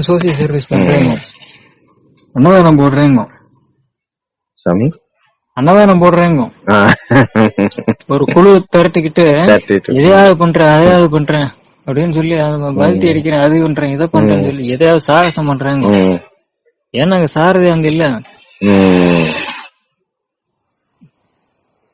Social service பண்றேங்க அன்னதானம் போடுறேங்க சாமி அன்னதானம் போடுறேங்க. ஒரு குழு திரட்டிக்கிட்டு. எதையாவது பண்றேன் அதையாவது பண்றேன் அப்படின்னு சொல்லி அது பல்ட்டி அடிக்கிறேன் அது பண்றேன் இதை பண்றேன்னு சொல்லி எதையாவது சாகசம் பண்றாங்க. ஏன்னா அங்க சாரதி அங்க இல்ல.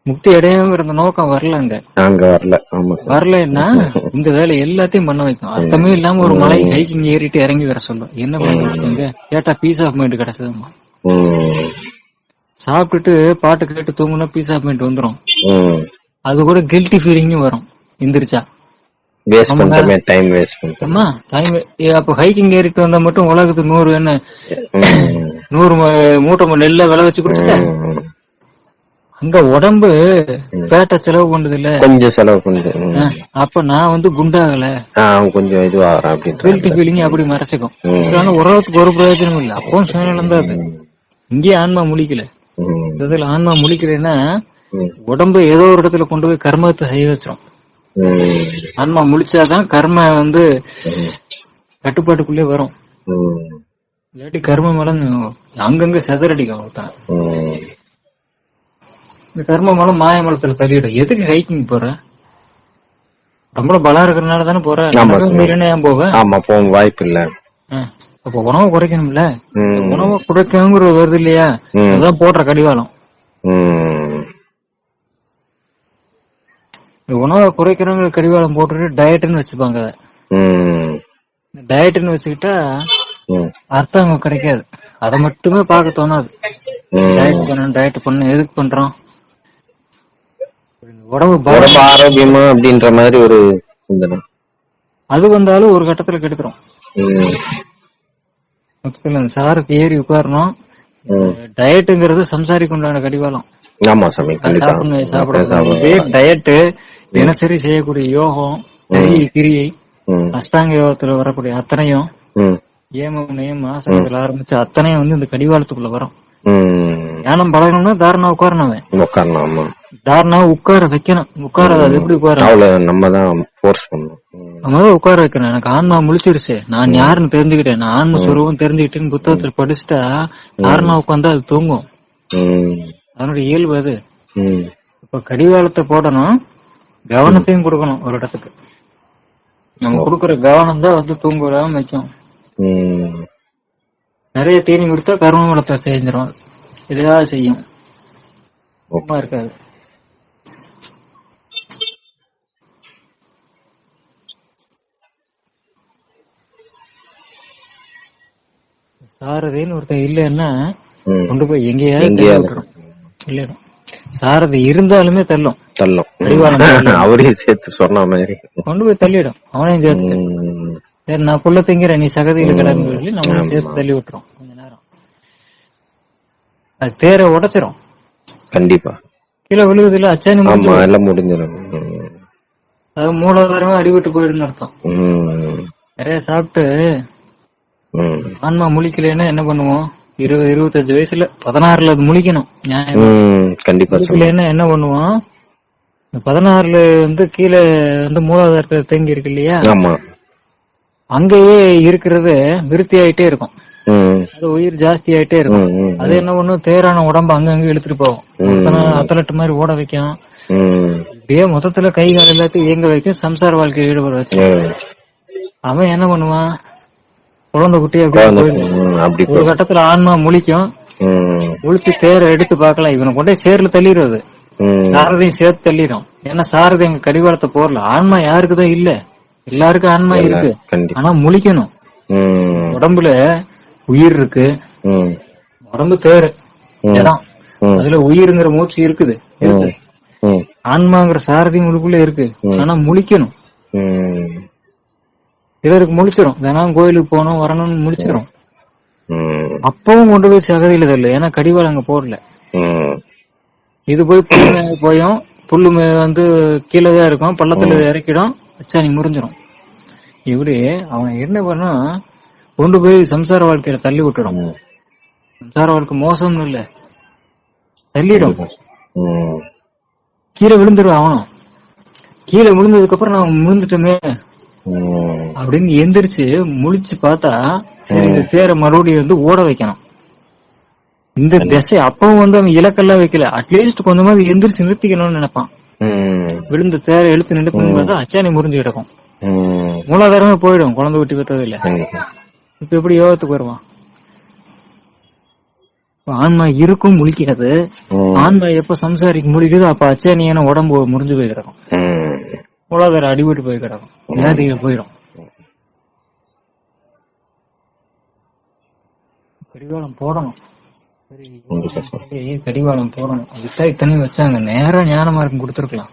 முக்தி அடையாங்கிற நோக்கம் வரல அங்க. அங்க வரல. ஆமா சார். வரலைன்னா இந்த வேலை எல்லாத்தையும் பண்ண வைக்கும் அர்த்தமே இல்லாம ஒரு மலை ஹைக்கிங் ஏறிட்டு இறங்கி வர சொல்லும் என்ன பண்ணுங்க கேட்டா பீஸ் ஆஃப் மைண்ட் கிடைச்சதுமா. சாப்பிட்டுட்டு பாட்டு கேட்டு தூங்குனா பீஸ் ஆஃப் மைண்ட் வந்துரும். அது கூட கில்ட்டி ஃபீலிங்கும் வரும். எந்திரிச்சா. வேஸ்ட் பண்றமே டைம் வேஸ்ட் பண்றோம். அம்மா டைம் அப்ப ஹைக்கிங் ஏறிட்டு வந்தா மட்டும் உலகத்துக்கு நூறு என்ன. நூறு மூட்டை நெல்ல விளை வச்சு குடிச்சிட்டா? ம். அங்க உடம்பு பேட்டை செலவு பண்ணது இல்ல கொஞ்சம் செலவு பண்ணுது. அப்ப நான் வந்து குண்டாகல. கொஞ்சம் இதுவாகிறான் ஃபீலிங் அப்படி மறைச்சிக்கும். ஆனா உலகத்துக்கு ஒரு பிரயோஜனம் இல்ல. அப்பவும் சுயநலம் தான் அது. இங்கேயே ஆன்மா முழிக்கல. இதுல ஆன்மா முழிக்கலைன்னா ம். உடம்பு ஏதோ ஒரு இடத்துல கொண்டு போய் கர்மத்தை செய்ய வச்சிரும். ஆன்மா முழிச்சாதான் கர்ம வந்து கட்டுப்பாட்டுக்குள்ளே வரும். இல்லாட்டி கர்ம மலம் அங்கங்க செதறடிக்கும் ஒருத்தன். இந்த கர்ம மலம் மாய மலத்துல தள்ளிடும் எதுக்கு ஹைக்கிங் போற? நம்மள பலம் இருக்கிறனால தானே போற. மீறினா ஏன் போவ? ஆமா போக வாய்ப்பு இல்ல. அப்ப உணவை குறைக்கணும்ல. உணவை குறைக்கணுங்கிறது வருது இல்லையா. அதான் போடுற கடிவாளம். உணவை குறைக்கிறவங்க கடிவாளம் போட்டுட்டு டயட்னு வச்சுப்பாங்க. டயட்னு வச்சுக்கிட்டா. அர்த்தம் கிடைக்காது. அதை மட்டுமே பார்க்க தோணாது. டயட் பண்ணணும் டயட் பண்ணணும். எதுக்கு பண்றோம்? உடம்பு உடம்பு ஆரோக்கியமா அப்படின்ற மாதிரி ஒரு சிந்தனை அது வந்தாலும் ஒரு கட்டத்துல கெடுத்துரும். மொத்தத்துல இந்த சாருக்கு ஏறி உட்காரணும். டயட்டுங்கிறது சம்சாரிக்கு உண்டான கடிவாளம் ஆமா சாமி சாப்பிடணும் சாப்பிடணும். டயட்டு தினசரி செய்யக்கூடிய யோகம் கிரியை. அஷ்டாங்க யோகத்துல வரக்கூடிய அத்தனையும். ஏமம் நேம் ஆசனத்துல ஆரம்பிச்சு அத்தனையும் வந்து இந்த கடிவாளத்துக்குள்ள வரும். ஞானம் பழகணும்னா தாரணா உட்காரணும் உட்காரணும் தாரணா உட்கார வைக்கணும். உட்கார அது எப்படி உட்கார? அவ்வளவு நம்ம தான் ஃபோர்ஸ் பண்ணணும். நம்ம உட்கார வைக்கணும். எனக்கு ஆன்மா முழிச்சிருச்சு. நான் யாருன்னு தெரிஞ்சுக்கிட்டேன். நான் ஆன்ம சுரூபம் தெரிஞ்சுக்கிட்டேன்னு புத்தகத்துல படிச்சுட்டா தாரணா உட்காந்தா அது தூங்கும். அதனுடைய இயல்பு அது. இப்ப கடிவாளத்தை போடணும். கவனத்தையும் கொடுக்கணும் ஒரு இடத்துக்கு. நம்ம கொடுக்கற கவனம் தான் வந்து தூங்க விடாம வைக்கும். நிறைய தீனி கொடுத்தா கர்ம வளத்தை செஞ்சிடும் எதாவது செய்யும். இருக்காது. சாரதின்னு ஒருத்தன் இல்லைன்னா. கொண்டு போய் எங்கேயாவது சாரதி இருந்தாலுமே தள்ளும். தள்ளும். அவரையும் சேர்த்து சொன்ன மாதிரி. கொண்டு போய் தள்ளிடும். அவனையும் சேர்த்து. சரி நான் புள்ள திங்கிறேன். நீ சகதியில கிடன்னு சொல்லி நம்ம சேர்த்து தள்ளி விட்டுரும். கொஞ்ச நேரம். அது தேரை உடைச்சிரும். கண்டிப்பா. கீழே விழுகுது இல்ல அச்சானி. எல்லாம் முடிஞ்சிடும். அது மூலாதாரமா அடிபட்டு போயிடுன்னு அர்த்தம். நிறைய சாப்பிட்டு. ஆன்மா முழிக்கலைன்னா என்ன பண்ணுவோம்? இருபது இருபத்தஞ்சு வயசுல பதினாறுல அது முழிக்கணும். கண்டிப்பா முழிக்கலைன்னா என்ன பண்ணுவோம்? பதினாறுல வந்து கீழே வந்து மூலாதாரத்துல தேங்கி இருக்கு இல்லையா? அங்கேயே இருக்கிறது விருத்தி ஆயிட்டே இருக்கும். அது உயிர் ஜாஸ்தி ஆயிட்டே இருக்கும். அது என்ன பண்ணும்? தேரான உடம்பு அங்கங்க இழுத்துட்டு போகும். அத்தலட்டு மாதிரி ஓட வைக்கும். இப்படியே மொத்தத்துல கை கால் எல்லாத்தையும் இயங்க வைக்கும். சம்சார வாழ்க்கையை ஈடுபட வச்சு. அவன் என்ன பண்ணுவான்? குழந்தை குட்டி. அப்படி ஒரு கட்டத்துல ஆன்மா முழிக்கும். முழிச்சு தேரை எடுத்து பார்க்கலாம். இவனை கொண்டே சேர்ல தள்ளிடுறது. சாரதையும் சேர்த்து தள்ளிடும். ஏன்னா சாரதி எங்க கடிவாளத்தை போடல. ஆன்மா யாருக்குதான் இல்ல. எல்லாருக்கும் ஆன்மா இருக்கு. ஆனா முழிக்கணும். உடம்புல உயிர் இருக்கு. உடம்பு தேரு. இடம். அதுல உயிருங்கிற மூச்சு இருக்குது. இருக்கு. ஆன்மாங்கிற சாரதி முழுக்குள்ள இருக்கு. ஆனா முழிக்கணும். சிலருக்கு முழிச்சிரும் தினம் கோயிலுக்கு போகணும் வரணும்னு முழிச்சிரும் ம். அப்பவும் கொண்டு போய் சகதியில தரல ஏன்னா கடிவாளம் அங்க போடல. இது போய் புல்லு போயும். புல்லு வந்து கீழே தான் இருக்கும். பள்ளத்துல இறக்கிடும். வச்சா நீ முறிஞ்சிரும். இப்படி அவன் என்ன பண்ணா கொண்டு போய் சம்சார வாழ்க்கையில தள்ளி விட்டுடும். சம்சார வாழ்க்கை மோசம்னு இல்ல. தள்ளிடும். கீழே விழுந்துடும் அவனும். கீழே விழுந்ததுக்கு அப்புறம் நான் விழுந்துட்டோமே. அப்படின்னு எந்திரிச்சு முழிச்சு பார்த்தா இந்த தேரை மறுபடியும் வந்து ஓட வைக்கணும். இந்த திசை அப்பவும் வந்து அவன் இலக்கெல்லாம் வைக்கல. அட்லீஸ்ட் கொஞ்சமாவது எந்திரிச்சு நிறுத்திக்கணும்னு நினைப்பான். விழுந்த தேரை இழுத்து நிறுத்தணும் பார்த்தா அச்சாணி முறிஞ்சு கிடக்கும். மூலாதாரமே போயிடும். குழந்தை குட்டி பெற்றது இல்ல. இப்ப எப்படி யோகத்துக்கு வருவான்? ஆன்மா இருக்கும் முழிக்காது. ஆன்மா எப்ப சம்சாரிக்கு முழிக்குதோ அப்ப அச்சாணியான உடம்பு முறிஞ்சு போய் கிடக்கும். ம். மூலாதாரம் அடிபட்டு போய் கிடக்கும் வியாதிகள் போயிடும் கடிவாளம் போடணும் கடிவாளம் போடணும். அதுதான் இத்தனையும் வச்சாங்க நேரா ஞான மார்க்கம் கொடுத்துருக்கலாம்.